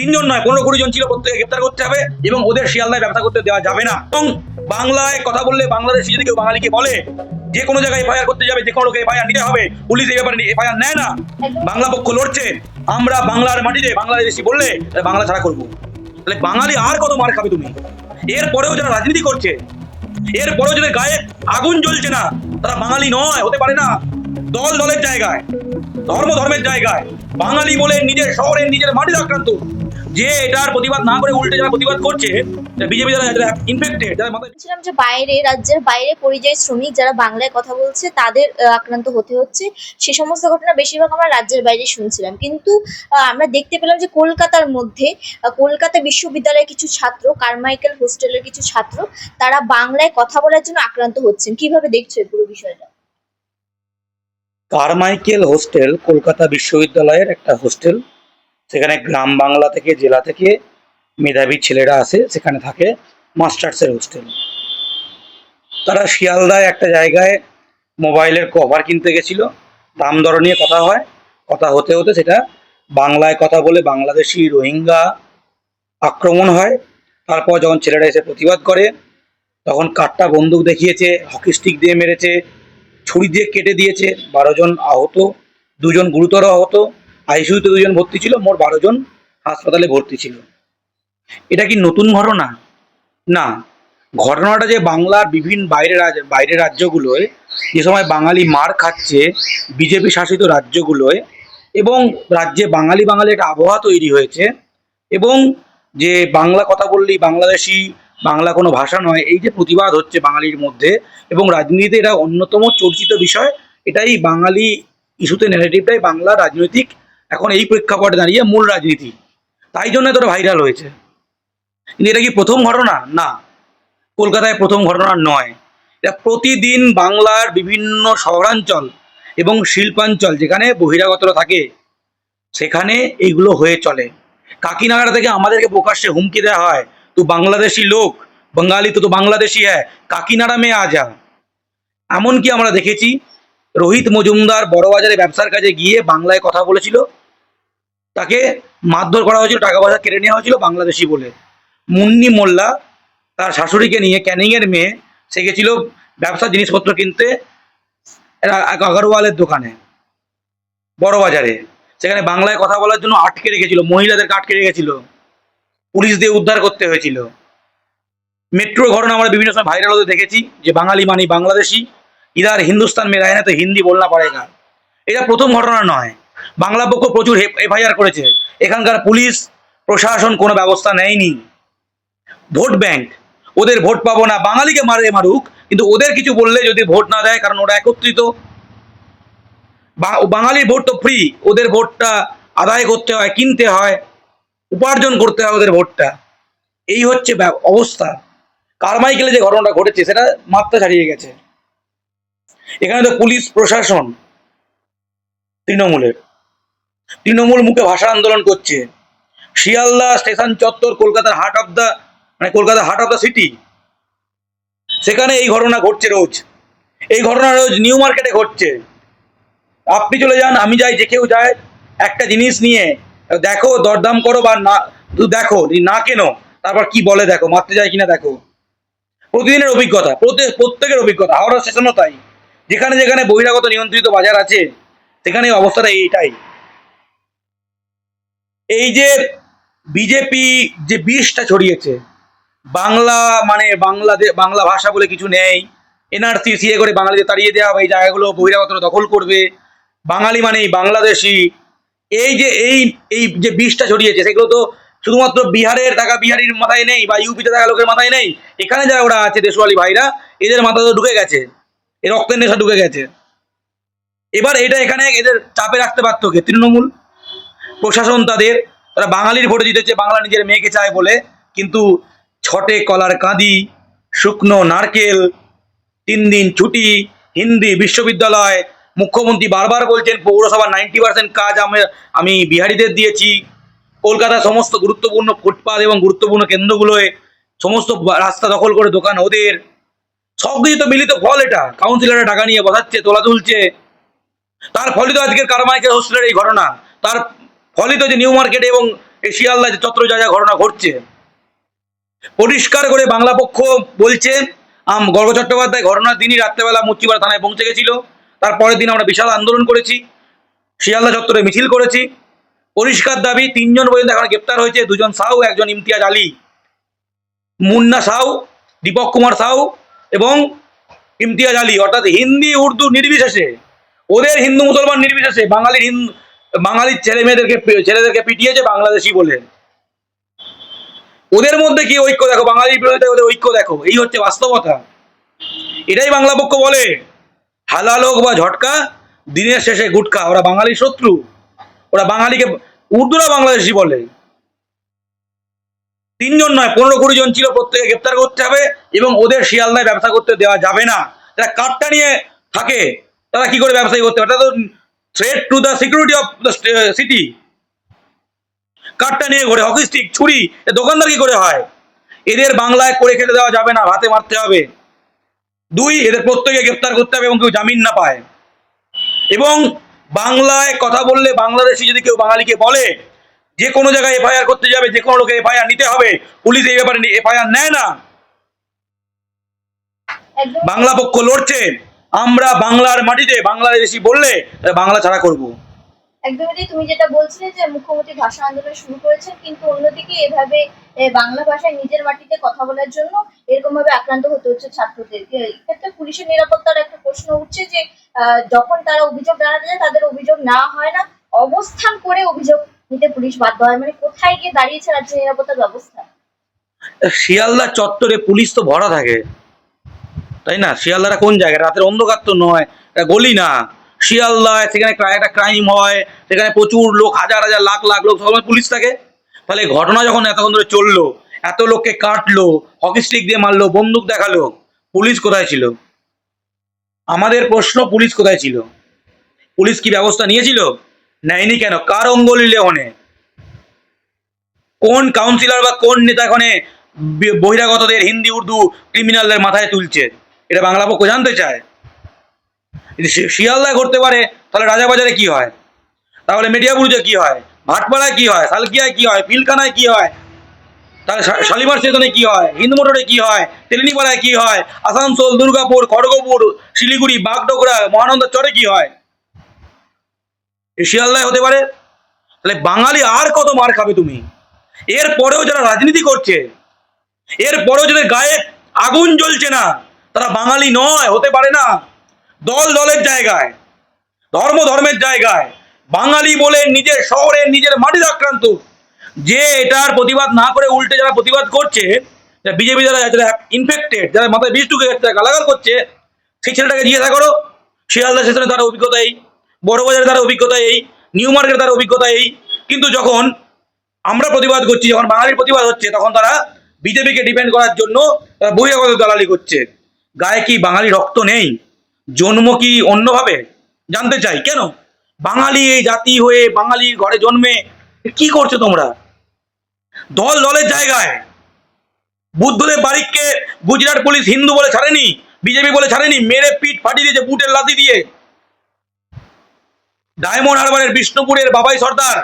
তিনজন নয়, পনেরো কুড়ি জন ছিল প্রত্যেকে গ্রেপ্তার করতে হবে এবং ওদের শিয়ালদায় ব্যবসা করতে দেওয়া যাবে না। এবং বাংলায় কথা বললে বাংলাদেশি যদি কেউ বাঙালিকে বলে, যে কোনো জায়গায় এফআইআর করতে যাবে, যে কোনো লোকে এফআইআর নিতে হবে, পুলিশ এই ব্যাপারে এফআইআর নেয় না। বাংলা পক্ষ লড়ছে, আমরা বাংলার মাটিতে বাংলাদেশি বললে বাংলা ছাড়া করব। তাহলে বাঙালি আর কত মার খাবে তুমি? এরপরেও যারা রাজনীতি করছে, এরপরেও যাদের গায়ে আগুন জ্বলছে না, তারা বাঙালি নয়, হতে পারে না। দল দলের জায়গায়, ধর্ম ধর্মের জায়গায়, বাঙালি বলে নিজের শহরের নিজের মাটির আক্রান্ত। যে এটার প্রতিবাদ না করে উল্টে যারা প্রতিবাদ করছে বিজেপি যারা যারা ইনফেক্টেড যারা মাথায় বলছিলাম যে বাইরে রাজ্যের বাইরে পরিযায়ী শ্রমিক যারা বাংলায় কথা বলছে তাদের আক্রান্ত হতে হচ্ছে। সে সমস্ত ঘটনা বেশিরভাগ আমরা রাজ্যের বাইরে শুনছিলাম। কিন্তু আহ, আমরা দেখতে পেলাম যে কলকাতার মধ্যে আহ, কলকাতা বিশ্ববিদ্যালয়ের কিছু ছাত্র কারমাইকেল হোস্টেলের কিছু ছাত্র তারা বাংলায় কথা বলার জন্য আক্রান্ত হচ্ছেন। কীভাবে দেখছ এই পুরো বিষয়টা? কারমাইকেল হোস্টেল কলকাতা বিশ্ববিদ্যালয়ের একটা হোস্টেল। সেখানে গ্রাম বাংলা থেকে জেলা থেকে মেধাবী ছেলেরা আসে, সেখানে থাকে মাস্টার্সের হোস্টেল। তারা শিয়ালদায় একটা জায়গায় মোবাইলের কভার কিনতে গেছিল। দাম দর নিয়ে কথা হয়, কথা হতে হতে সেটা বাংলায় কথা বলে বাংলাদেশি রোহিঙ্গা আক্রমণ হয়। তারপর যখন ছেলেরা এসে প্রতিবাদ করে, তখন কাট্টা বন্দুক দেখিয়েছে, হকি স্টিক দিয়ে মেরেছে, ছুরি দিয়ে কেটে দিয়েছে, বারো জন আহত, দুজন গুরুতর আহত। আইসিইউতে দুজন ভর্তি ছিল, মোট বারো জন হাসপাতালে ভর্তি ছিল। এটা কি নতুন ঘটনা? না। ঘটনাটা যে বাংলার বিভিন্ন বাইরে বাইরের রাজ্যগুলোয়, যে সময় বাঙালি মার খাচ্ছে বিজেপি শাসিত রাজ্যগুলোয় এবং রাজ্যে বাঙালি বাঙালি একটা আবহাওয়া তৈরি হয়েছে এবং যে বাংলা কথা বললেই বাংলাদেশি, বাংলা কোনো ভাষা নয়, এই যে প্রতিবাদ হচ্ছে বাঙালির মধ্যে এবং রাজনীতিতে এটা অন্যতম চর্চিত বিষয়, এটাই বাঙালি ইস্যুতে ন্যারেটিভটাই বাংলা রাজনৈতিক এখন এই প্রেক্ষাপটে দাঁড়িয়ে মূল রাজনীতি। তাই জন্য তোরা ভাইরাল হয়েছে। কিন্তু এটা কি প্রথম ঘটনা? না। কলকাতায় প্রথম ঘটনা নয়। এটা প্রতিদিন বাংলার বিভিন্ন শহরাঞ্চল এবং শিল্পাঞ্চল যেখানে বহিরাগতরা থাকে, সেখানে এইগুলো হয়ে চলে। কাকিনাড়া থেকে আমাদেরকে প্রকাশ্যে হুমকি দেওয়া হয়, তো বাংলাদেশি লোক, বাঙালি তো তো বাংলাদেশি হ্যাঁ কাকিনাড়া মেয়ে আ যা। এমনকি আমরা দেখেছি, রোহিত মজুমদার বড়বাজারে ব্যবসার কাজে গিয়ে বাংলায় কথা বলেছিল তাকে মারধর করা হয়েছিল, টাকা পয়সা কেড়ে নেওয়া হয়েছিল বাংলাদেশি বলে। মুন্নি মোল্লা তার শাশুড়িকে নিয়ে ক্যানিংয়ের মেয়ে, সে গেছিল ব্যবসার জিনিসপত্র কিনতে আগরওয়ালের দোকানে বড়বাজারে সেখানে বাংলায় কথা বলার জন্য আটকে রেখেছিল মহিলাদেরকে আটকে রেখেছিল। পুলিশ দিয়ে উদ্ধার করতে হয়েছিল। মেট্রো ঘটনা আমরা বিভিন্ন সময় ভাইরাল হতে দেখেছি, যে বাঙালি মানি বাংলাদেশি, ইদার হিন্দুস্তান না তো হিন্দি বলনা পড়েগা এটা প্রথম ঘটনা নয়। বাংলা পক্ষ প্রচুর এফআইআর করেছে। এখানকার পুলিশ, প্রশাসন কোনো ব্যবস্থা নেয়নি। ভোট ব্যাংক, ওদের ভোট পাবো না। বাঙালিকে মারে মারুক, কিন্তু ওদের কিছু বললে যদি ভোট না দেয়, কারণ ওরা একত্রিত। বাঙালির ভোট তো ফ্রি ওদের ভোটটা আদায় করতে হয়, কিনতে হয়, উপার্জন করতে হয় ওদের ভোটটা। এই হচ্ছে অবস্থা। কারমাইকেলে যে ঘটনাটা ঘটেছে, সেটা মাত্রা ছাড়িয়ে গেছে। এখানে তো পুলিশ, প্রশাসন, তৃণমূলের। তৃণমূল মুখে ভাষা আন্দোলন করছে। শিয়ালদা স্টেশন চত্বর, কলকাতার হার্ট অফ দ্য মানে Kolkata heart of the city সেখানে এই ঘটনা ঘটছে রোজ। এই ঘটনা রোজ নিউ মার্কেটে ঘটছে। আপনি চলে যান, আমি যাই, যে কেউ যায়, একটা জিনিস নিয়ে দেখো, দরদাম করো বা না দেখো, না কেনো, তারপর কি বলে দেখো, মারতে যায় কিনা দেখো। প্রতিদিনের অভিজ্ঞতা প্রত্যেকের অভিজ্ঞতা, হাওড়া স্টেশনও তাই। যেখানে যেখানে বহিরাগত নিয়ন্ত্রিত বাজার আছে, সেখানে অবস্থাটা এইটাই। এই যে বিজেপি যে বিষটা ছড়িয়েছে, বাংলা মানে বাংলাদেশ বাংলা ভাষা বলে কিছু নেই, এনআরসি, সিএ করে বাঙালিদের তাড়িয়ে দেওয়া হবে, এই জায়গাগুলো বহিরাগতরা দখল করবে, বাঙালি মানেই বাংলাদেশি। এই যে, এই এই যে বিষটা ছড়িয়েছে, সেগুলো তো শুধুমাত্র বিহারের টাকা বিহারির মাথায় নেই বা ইউপিতে থাকা লোকের মাথায় নেই, এখানে যারা ওরা আছে দেশওয়ালি ভাইরা, এদের মাথা তো ঢুকে গেছে এই রক্তের নেশা ঢুকে গেছে। এবার এটা এখানে এদের চাপে রাখতে পারতো কে? তৃণমূল? প্রশাসন তাদের, তারা বাঙালির ভোটে জিতেছে, বাংলা নিজের মেয়েকে চায় বলে। কিন্তু ছটে কলার কাঁদি, শুকনো নারকেল, তিন দিন ছুটি, হিন্দি বিশ্ববিদ্যালয়, মুখ্যমন্ত্রী বারবার বলছেন, পৌরসভার নাইনটি পার্সেন্ট কাজ আমি আমি বিহারিদের দিয়েছি। কলকাতার সমস্ত গুরুত্বপূর্ণ ফুটপাথ এবং গুরুত্বপূর্ণ কেন্দ্রগুলোয় সমস্ত রাস্তা দখল করে দোকান ওদের। সব কিছু তো মিলিত ফল এটা। কাউন্সিলররা টাকা নিয়ে বসাচ্ছে, তোলা তুলছে। তার ফলিত আজকের কারমাইকের হোস্টেলের এই ঘটনা। তার ফলিত যে নিউ মার্কেট এবং এই শিয়ালদা যে চত্র যা যা ঘটনা ঘটছে, পরিষ্কার করে বাংলা পক্ষ বলছে, আম গর্গ চট্টোপাধ্যায় ঘটনার দিনই রাত্রেবেলা মুচিপাড়া থানায় পৌঁছে গেছিল। তারপরের দিন আমরা বিশাল আন্দোলন করেছি, শিয়ালদা চত্বরে মিছিল করেছি। পরিষ্কার দাবি, তিনজন পর্যন্ত এখন গ্রেপ্তার হয়েছে, দুজন সাউ, একজন ইমতিয়াজ আলী। মুন্না সাউ, দীপক কুমার সাউ এবং ইমতিয়াজ আলী। অর্থাৎ হিন্দি, উর্দু নির্বিশেষে, ওদের হিন্দু মুসলমান নির্বিশেষে, বাঙালির হিন্দু বাঙালির ছেলে মেয়েদেরকে ছেলেদেরকে পিটিয়েছে বাংলাদেশি বলে। ওদের মধ্যে কি ঐক্য দেখো? বাঙালির বিরোধিতা ওদের ঐক্য দেখো। এই হচ্ছে বাস্তবতা। এটাই বাংলা পক্ষ বলে। হালাল হোক বা ঝটকা, দিনের শেষে গুটকা ওরা বাঙালির শত্রু। ওরা বাঙালিকে, উর্দুরা বাংলাদেশি বলে। তিনজন নয়, পনেরো কুড়ি জন ছিল প্রত্যেকে গ্রেপ্তার করতে হবে এবং ওদের শিয়ালদায় ব্যবসা করতে দেওয়া যাবে না। যারা কার্ডটা নিয়ে থাকে। তারা কি করে ব্যবসায়ী করতে পারে? তারা তো threat to the security of the city কাঠটা নিয়ে ঘোরে হকি স্টিক ছুরি দোকানদার কি করে হয়? এদের বাংলায় করে খেতে দেওয়া যাবে না ভাতে মারতে হবে। দুই এদের প্রত্যেকে গ্রেপ্তার করতে হবে এবং কেউ জামিন না পায়। এবং বাংলায় কথা বললে বাংলাদেশি যদি কেউ বাঙালিকে বলে যে কোনো জায়গায় এফআইআর করতে যাবে যে কোনো লোকে এফআইআর নিতে হবে পুলিশ এই ব্যাপারে এফআইআর নেয় না। বাংলা পক্ষ লড়ছে। আমরা বাংলার মাটিতে বাংলাদেশি বললে বাংলা ছাড়া করব। একদমই তুমি যেটা বলছিলে যে মুখ্যমন্ত্রী ভাষা আন্দোলন শুরু করেছেন কিন্তু অন্যদিকে এভাবে বাংলা ভাষায় নিজের মাটিতে কথা বলার জন্য এরকম ভাবে আক্রান্ত হতে হচ্ছে ছাত্রদেরকে এক্ষেত্রে পুলিশের নিরাপত্তার একটা প্রশ্ন উঠছে যে যখন তারা অভিযোগ জানাতে যায় তাদের অভিযোগ না হয় না অবস্থান করে অভিযোগ নিতে পুলিশ বাধ্য হয়। মানে কোথায় গিয়ে দাঁড়িয়েছে রাজ্য নিরাপত্তার ব্যবস্থা? শিয়ালদা চত্বরে পুলিশ তো ভরা থাকে। তাই না? শিয়ালদারা কোন জায়গায়? রাতের অন্ধকার তো নয় গলি না। শিয়ালদায় সেখানে একটা ক্রাইম হয়, সেখানে প্রচুর লোক, হাজার হাজার লাখ লাখ লোক সবাই পুলিশ থাকে। তাহলে ঘটনা যখন এতক্ষণ ধরে চলল, এত লোককে কাটলো, হকি স্টিক দিয়ে মারলো, বন্দুক দেখাল, পুলিশ কোথায় ছিল? আমাদের প্রশ্ন, পুলিশ কোথায় ছিল? পুলিশ কি ব্যবস্থা নিয়েছিল? নেয়নি কেন? কার অঙ্গলি লেহনে কোন কাউন্সিলর বা কোন নেতা এখানে বহিরাগতদের হিন্দি, উর্দু ক্রিমিনালদের মাথায় তুলছে? এটা বাংলা পক্ষ জানতে চায়। যদি শিয়ালদায় ঘটতে পারে, তাহলে রাজাবাজারে কি হয়? তাহলে মেডিয়াবুরুজে কি হয়? ভাটপাড়ায় কি হয়? সালকিয়ায় কি হয়? পিলখানায় কি হয়? তাহলে শালিমার স্টেশনে কি হয়? হিন্দু মোটরে কি হয়? তেলিনিপাড়ায় কি হয়? আসানসোল, দুর্গাপুর, খড়গপুর, শিলিগুড়ি, বাগডোগরা, মহানন্দা চরে কি হয়? শিয়ালদায় হতে পারে। তাহলে বাঙালি আর কত মার খাবে তুমি? এর পরেও যারা রাজনীতি করছে এর পরেও যাদের গায়ে আগুন জ্বলছে না তারা বাঙালি নয়, হতে পারে না। দল দলের জায়গায়, ধর্ম ধর্মের জায়গায়, বাঙালি বলে নিজের শহরে নিজের মাটির আক্রান্ত। যে এটার প্রতিবাদ না করে উল্টে যারা প্রতিবাদ করছে বিজেপি যারা যারা ইনফেক্টেড যারা মাথায় বিষ ঢুকে যাচ্ছে, গালাগাল করছে, সেই ছেলেটাকে জিজ্ঞাসা করো, শিয়ালদা স্টেশনে তার অভিজ্ঞতা এই বড়বাজারে তার অভিজ্ঞতা এই, নিউ মার্কেটে তার অভিজ্ঞতা এই। কিন্তু যখন আমরা প্রতিবাদ করছি, যখন বাঙালির প্রতিবাদ হচ্ছে, তখন তারা বিজেপিকে ডিপেন্ড করার জন্য তারা বহিরাগত দালালি করছে। গায়ে কি বাঙালি রক্ত নেই? জন্ম কি অন্যভাবে? জানতে চাই। কেন? বাঙালি এই জাতি হয়ে বাঙালি ঘরে জন্মে কি করছ তোমরা? দল দলের জায়গায়। বুদ্ধদেব বারিককে গুজরাট পুলিশ হিন্দু বলে ছাড়েনি, বিজেপি বলে ছাড়েনি, মেরে পিঠ ফাটিয়ে দিয়েছে, বুটের লাথি দিয়ে। ডায়মন্ড হারবারের বিষ্ণুপুরের বাবাই সর্দার,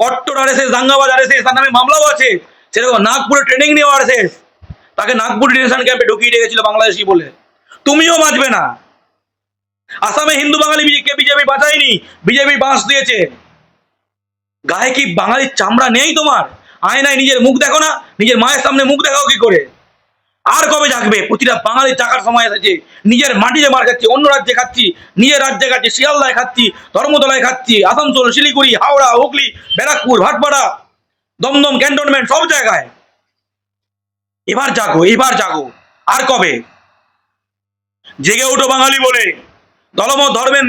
কট্টর আরএসএস, দাঙ্গাবাজ আরএসএস, তার নামে মামলাও আছে। সেরকম নাগপুরে ট্রেনিং নিয়ে আরএসএস। তাকে নাগপুর ডিটেনশন ক্যাম্পে ঢুকিয়ে রেখেছিল বাংলাদেশি বলে। তুমিও বাঁচবে না। আসামে হিন্দু বাঙালি কে বিজেপি বাঁচায়নি, বিজেপি বাঁশ দিয়েছে। গায়ে কি বাঙালির চামড়া নেই তোমার? আয়নায় নিজের মুখ দেখো না, নিজের মায়ের সামনে মুখ দেখাও কি করে? আর কবে জাগবে? প্রতিটা বাঙালির টাকার সময় এসেছে। নিজের মাটিতে মার খাচ্ছি, অন্য রাজ্যে খাচ্ছি, নিজের রাজ্যে খাচ্ছি, শিয়ালদায় খাচ্ছি, ধর্মতলায় খাচ্ছি, আসানসোল, শিলিগুড়ি, হাওড়া, হুগলি, ব্যারাকপুর, ভাটপাড়া, দমদম, ক্যান্টনমেন্ট, সব জায়গায়। এবার জাগো এবার জাগো। আর কবে? জেগে উঠো বাঙালি বলে। দলমত ধর্মের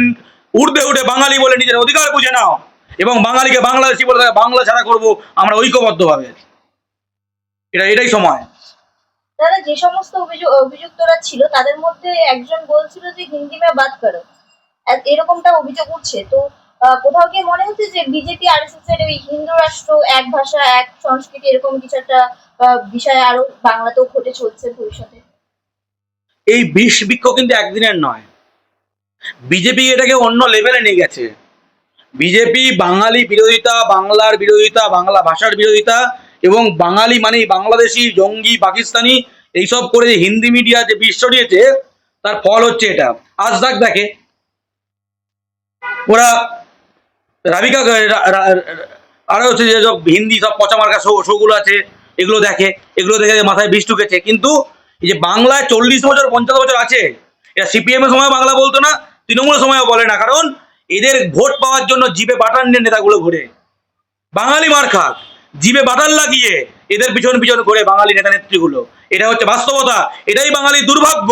উর্ধে উঠে বাঙালি বলে নিজের অধিকার বুঝে নাও। এবং বাঙালিকে বাংলাদেশি বলে বাংলা ছাড়া করব আমরা ঐক্যবদ্ধভাবে। এটা, এটাই সময়। দাদা, যে সমস্ত অভিযুক্তরা ছিল, তাদের মধ্যে একজন বলছিল যে, হিন্দি মে বাত করো। এরকমটা অভিযোগ উঠছে। তো কোথাও গিয়ে মনে হচ্ছে যে, বিজেপি আর এস এস এর ওই হিন্দু রাষ্ট্র, এক ভাষা, এক সংস্কৃতি, এরকম কিছু একটা বিষয় আরও বাংলাতেও ঘটে চলছে ভবিষ্যতে। এই বিষ বৃক্ষ কিন্তু একদিনের নয়। বিজেপি এটাকে অন্য লেভেলে নিয়ে গেছে। বিজেপি বাঙালি বিরোধিতা, বাংলার বিরোধিতা, বাংলা ভাষার বিরোধিতা এবং বাঙালি মানে বাংলাদেশি, জঙ্গি, পাকিস্তানি এইসব করে যে হিন্দি মিডিয়া যে বিষ ছড়িয়েছে, তার ফল হচ্ছে এটা। আজ তাক দেখে। ওরা রাবিকা আরও হচ্ছে যে হিন্দি সব পচা মার্কা শো, শোগুলো আছে। এগুলো দেখে এগুলো দেখে মাথায় বিষ ঢুকেছে। কিন্তু এই যে বাংলায় চল্লিশ বছর, পঞ্চাশ বছর আছে এরা সিপিএম এর সময় বাংলা বলতো না, তৃণমূলের সময়ও বলে না, কারণ এদের ভোট পাওয়ার জন্য জিবে বাটান নিয়ে নেতাগুলো ঘুরে। বাঙালি মার খাক জিবে বাটান লাগিয়ে এদের পিছন পিছন ঘুরে বাঙালি নেতা নেত্রীগুলো। এটা হচ্ছে বাস্তবতা, এটাই বাঙালির দুর্ভাগ্য।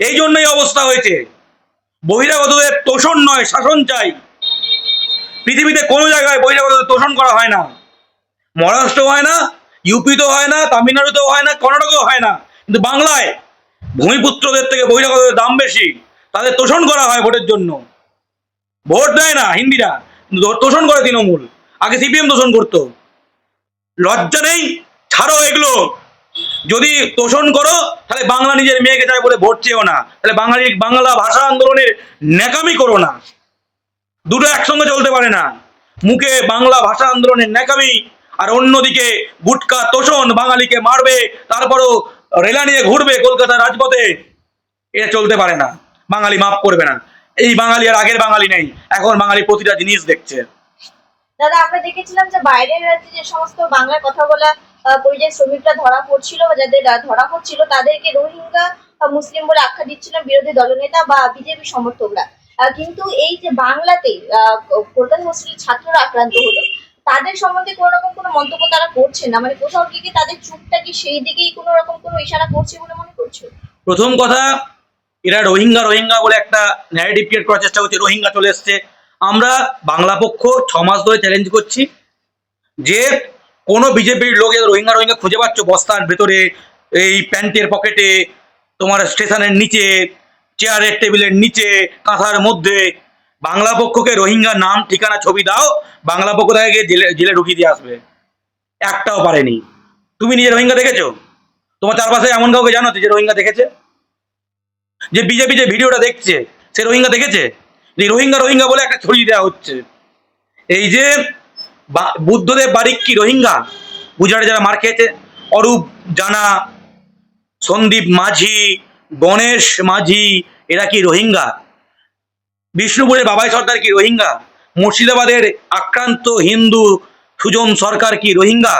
এই জন্যই অবস্থা হয়েছে। বহিরাগতদের তোষণ নয়, শাসন চাই। পৃথিবীতে কোনো জায়গায় বহিরাগতদের তোষণ করা হয় না। মহারাষ্ট্র হয় না ইউপিতেও হয় না তামিলনাড়ুতেও হয় না, কর্ণাটকেও হয় না। কিন্তু বাংলায় ভূমিপুত্রদের থেকে বহিরাগতদের দাম বেশি, তাদের তোষণ করা হয় ভোটের জন্য। ভোট দেয় না হিন্দিরা তোষণ করে তৃণমূল। আগে সিপিএম তোষণ করতো। লজ্জা নেই? ছাড়ো এগুলো। যদি তোষণ করো, তাহলে বাংলা নিজের মেয়েকে চায় বলে ভোট চেয়েও না। তাহলে বাঙালি, বাংলা ভাষা আন্দোলনের ন্যাকামি করো না। দুটো একসঙ্গে চলতে পারে না। মুখে বাংলা ভাষা আন্দোলনের ন্যাকামি আর অন্যদিকে গুটকা তোষণ বাঙালিকে মারবে তারপরও রেলা নিয়ে ঘুরবে কলকাতার রাজপথে এটা চলতে পারে না। বাঙালি মাফ করবে না। এই বাঙালি আর আগের বাঙালি নেই এখন বাঙালি প্রতিটা জিনিস দেখছে। দাদা আমরা দেখেছিলাম যে বাইরের রাজ্যে যে সমস্ত বাংলায় কথা বলা পরিযায়ী শ্রমিকরা ধরা পড়ছিল বা যাদের ধরা পড়ছিল তাদেরকে রোহিঙ্গা মুসলিম বলে আখ্যা দিচ্ছিলেন বিরোধী দলনেতা বা বিজেপি সমর্থকরা। কিন্তু এই যে বাংলাতে আহ, কলকাতা হোস্টেলের ছাত্ররা আক্রান্ত হলো তাদের সম্বন্ধে কোনো রকম কোনো মন্তব্য তারা করছেন না? মানে কোথাও কি কি তাদের চুপটা কি সেই দিকেই কোনো রকম কোনো ইশারা করছে বলে মনে করছ? প্রথম কথা, এরা রোহিঙ্গা রোহিঙ্গা বলে একটা ন্যারেটিভ ক্রিয়েট করার চেষ্টা করছে, রোহিঙ্গা চলে এসছে। আমরা বাংলা পক্ষ ছ মাস ধরে চ্যালেঞ্জ করছি যে কোনো বিজেপির লোক রোহিঙ্গা রোহিঙ্গা খুঁজে পাচ্ছ? বস্তার ভেতরে, এই প্যান্টের পকেটে, তোমার স্টেশনের নিচে চেয়ারের টেবিলের নিচে, কাঁথার মধ্যে বাংলা পক্ষকে রোহিঙ্গা নাম, ঠিকানা, ছবি দাও, বাংলা পক্ষ থেকে গিয়ে জেলে জেলে ঢুকিয়ে দিয়ে আসবে। একটাও পারেনি। তুমি নিজে রোহিঙ্গা দেখেছ? তোমার চারপাশে এমন কাউকে জানো যে রোহিঙ্গা দেখেছে? যে বিজেপি যে ভিডিওটা দেখছে, সে রোহিঙ্গা দেখেছে? যে রোহিঙ্গা রোহিঙ্গা বলে একটা ছড়িয়ে দেওয়া হচ্ছে। এই যে বুদ্ধদেব বারিক কি রোহিঙ্গা? গুজরাটে যারা মার খেয়েছে, অরূপ, জানা, সন্দীপ মাঝি, গণেশ মাঝি, এরা কি রোহিঙ্গা? বিষ্ণুপুরের বাবাই সরকার কি, রোহিঙ্গা? মুর্শিদাবাদের আক্রান্ত হিন্দু সুজন সরকার কি, রোহিঙ্গা?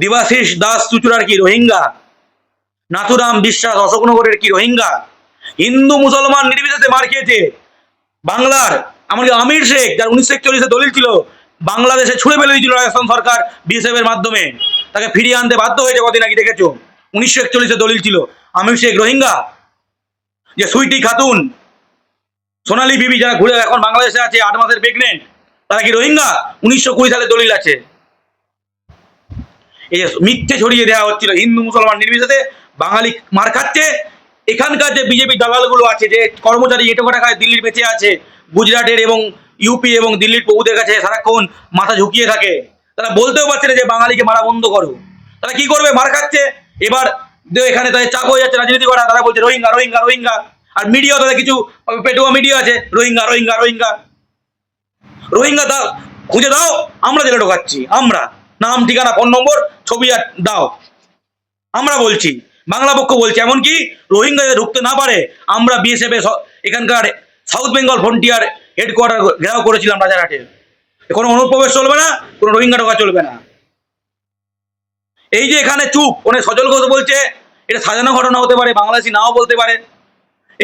দিবাশিস দাস চুচুড়ার কি, রোহিঙ্গা? নাথুরাম বিশ্বাস অশোকনগরের কি, রোহিঙ্গা? হিন্দু মুসলমান নির্বিশেষে মার খেয়েছে। বাংলার এমনকি আমির শেখ, যার উনিশশো একচল্লিশে দলিল ছিল, বাংলাদেশে ছুড়ে ফেলে দিয়েছিল রাজস্থান সরকার বিএসএফ এর মাধ্যমে। তাকে ফিরিয়ে আনতে বাধ্য হয়েছে কদিন আগে, দেখেছ? উনিশশো একচল্লিশে দলিল ছিল। আমির শেখ, রোহিঙ্গা? যে সুইটি খাতুন সোনালী বিবি যারা ঘুরে এখন বাংলাদেশে আছে, আট মাসের প্রেগনেন্ট তারা কি রোহিঙ্গা? উনিশশো কুড়ি সালে দলিল আছে। এই যে মিথ্যে ছড়িয়ে দেওয়া হচ্ছিল, হিন্দু, মুসলমান নির্বিশেষে বাঙালি মার খাচ্ছে। এখানকার যে বিজেপি দালালগুলো আছে, যে কর্মচারী এটো টাকায় দিল্লির বেঁচে আছে, গুজরাটের এবং ইউপি এবং দিল্লির প্রভুদের কাছে সারাক্ষণ মাথা ঝুঁকিয়ে থাকে। তারা বলতেও পারছে না যে বাঙালিকে মারা বন্ধ করো। তারা কি করবে? মার খাচ্ছে। এবার এখানে তাদের চাপ হয়ে যাচ্ছে, রাজনীতি করা, তারা বলছে রোহিঙ্গা রোহিঙ্গা রোহিঙ্গা। আর মিডিয়াও তাদের কিছু পেটুয়া মিডিয়া আছে, রোহিঙ্গা রোহিঙ্গা রোহিঙ্গা। রোহিঙ্গা দাও, খুঁজে দাও, আমরা জেলে ঢোকাচ্ছি, আমরা। নাম, ঠিকানা, ফোন নম্বর, ছবি আর দাও। আমরা বলছি, বাংলা পক্ষ বলছে, এমনকি রোহিঙ্গা যাতে ঢুকতে না পারে, আমরা বিএসএফ এখানকার সাউথ বেঙ্গল ফ্রন্টিয়ার হেডকোয়ার্টার ঘেরাও করেছিলাম রাজারহাটে। কোনো অনুপ্রবেশ চলবে না, কোনো রোহিঙ্গা ঢোকা চলবে না। এই যে এখানে চুপ অনেক সজল ঘোষ বলছে, এটা সাজানো ঘটনা হতে পারে, বাংলাদেশি নাও বলতে পারে।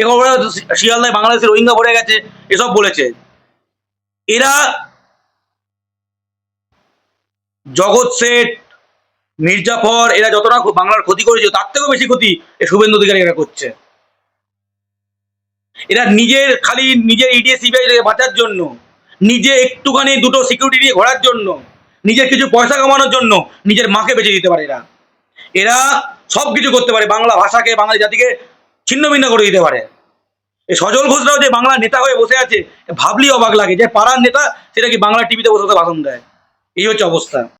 এ খবরে শিয়ালদায় বাংলাদেশি রোহিঙ্গা ভরে গেছে, এসব বলেছে। এরা জগৎ শেঠ মির্জাফর এরা যতটা বাংলার ক্ষতি করেছে, তার থেকেও বেশি ক্ষতি এ শুভেন্দু অধিকারী এরা করছে। এরা নিজের খালি নিজের ইডিএ, সিবিআই বাঁচার জন্য, নিজে একটুখানি দুটো সিকিউরিটি দিয়ে ঘোরার জন্য, নিজের কিছু পয়সা কামানোর জন্য নিজের মাকে বেঁচে দিতে পারে এরা। এরা সব কিছু করতে পারে, বাংলা ভাষাকে, বাঙালি জাতিকে ছিন্ন ভিন্ন করে দিতে পারে। এই সজল ঘোষরাও যে বাংলা নেতা হয়ে বসে আছে ভাবলি অবাক লাগে। যে পাড়ার নেতা, সেটা কি বাংলা টিভিতে বসে বসে ভাষণ দেয়? এই হচ্ছে অবস্থা।